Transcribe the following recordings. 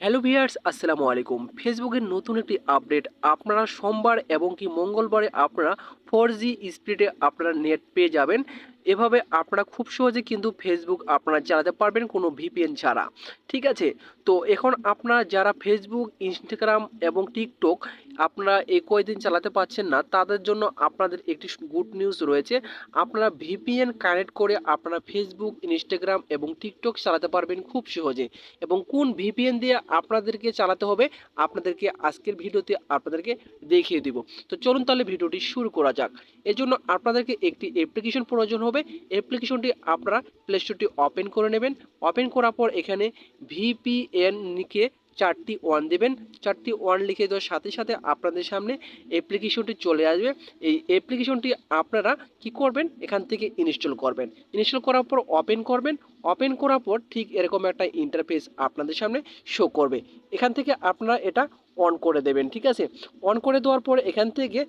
Hello viewers আসসালামু আলাইকুম। ফেসবুকের নতুন একটি আপডেট আপনারা সোমবার এবং কি মঙ্গলবারে আপনারা ফোর জি স্পিডে আপনারা নেট পেয়ে যাবেন। এভাবে আপনারা খুব সহজে কিন্তু ফেসবুক আপনারা চালাতে পারবেন কোনো ভিপিএন ছাড়া। ঠিক আছে? তো এখন আপনারা যারা ফেসবুক ইনস্টাগ্রাম এবং টিকটক আপনারা এই কয়দিন চালাতে পারছেন না, তাদের জন্য আপনাদের একটি গুড নিউজ রয়েছে। আপনারা ভিপিএন কানেক্ট করে আপনারা ফেসবুক ইনস্টাগ্রাম এবং টিকটক চালাতে পারবেন খুব সহজে। এবং কোন ভিপিএন দিয়ে আপনাদেরকে চালাতে হবে, আপনাদেরকে আজকের ভিডিওতে আপনাদেরকে দেখিয়ে দিব। তো চলুন তাহলে ভিডিওটি শুরু করা যাক। এর জন্য আপনাদেরকে একটি অ্যাপ্লিকেশন প্রয়োজন হবে। অ্যাপ্লিকেশনটি আপনারা প্লে স্টোরটি ওপেন করে নেবেন। ওপেন করার পর এখানে ভিপিএন লিখে চারটি ওয়ান দেবেন। চারটি ওয়ান লিখে দেওয়ার সাথে সাথে আপনাদের সামনে অ্যাপ্লিকেশনটি চলে আসবে। এই অ্যাপ্লিকেশনটি আপনারা কি করবেন? এখান থেকে ইনস্টল করবেন। ইনস্টল করার পর ওপেন করবেন। ওপেন করার পর ঠিক এরকম একটা ইন্টারফেস আপনাদের সামনে শো করবে। এখান থেকে আপনারা এটা অন করে দেবেন, ঠিক আছে? অন করে দেওয়ার পর এখান থেকে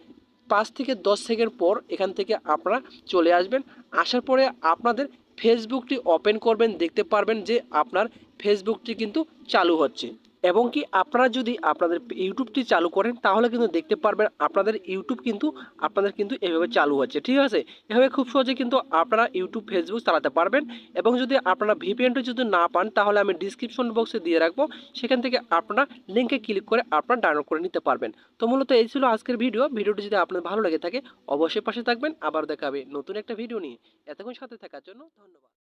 পাঁচ থেকে দশ সেকেন্ড পর এখান থেকে আপনারা চলে আসবেন। আসার পরে আপনাদের ফেসবুকটি ওপেন করবেন, দেখতে পারবেন যে আপনার ফেসবুকটি কিন্তু চালু হচ্ছে। এবং কি আপনারা যদি আপনাদের ইউটিউবটি চালু করেন, তাহলে কিন্তু দেখতে পারবেন আপনাদের ইউটিউব কিন্তু, আপনাদের কিন্তু এভাবে চালু হচ্ছে, ঠিক আছে? এভাবে খুব সহজে কিন্তু আপনারা ইউটিউব, ফেসবুক চালাতে পারবেন এবং যদি আপনারা ভিপিএনটি যদি না পান, তাহলে আমি ডিসক্রিপশন বক্সে দিয়ে রাখব, সেখান থেকে আপনারা লিঙ্কে ক্লিক করে আপনারা ডাউনলোড করে নিতে পারবেন। তো মূলত এই ছিল আজকের ভিডিও ভিডিওটি যদি আপনার ভালো লেগে থাকে, অবশ্যই পাশে থাকবেন আবার দেখাবে নতুন একটা ভিডিও নিয়ে। এতক্ষণ সাথে থাকার জন্য ধন্যবাদ।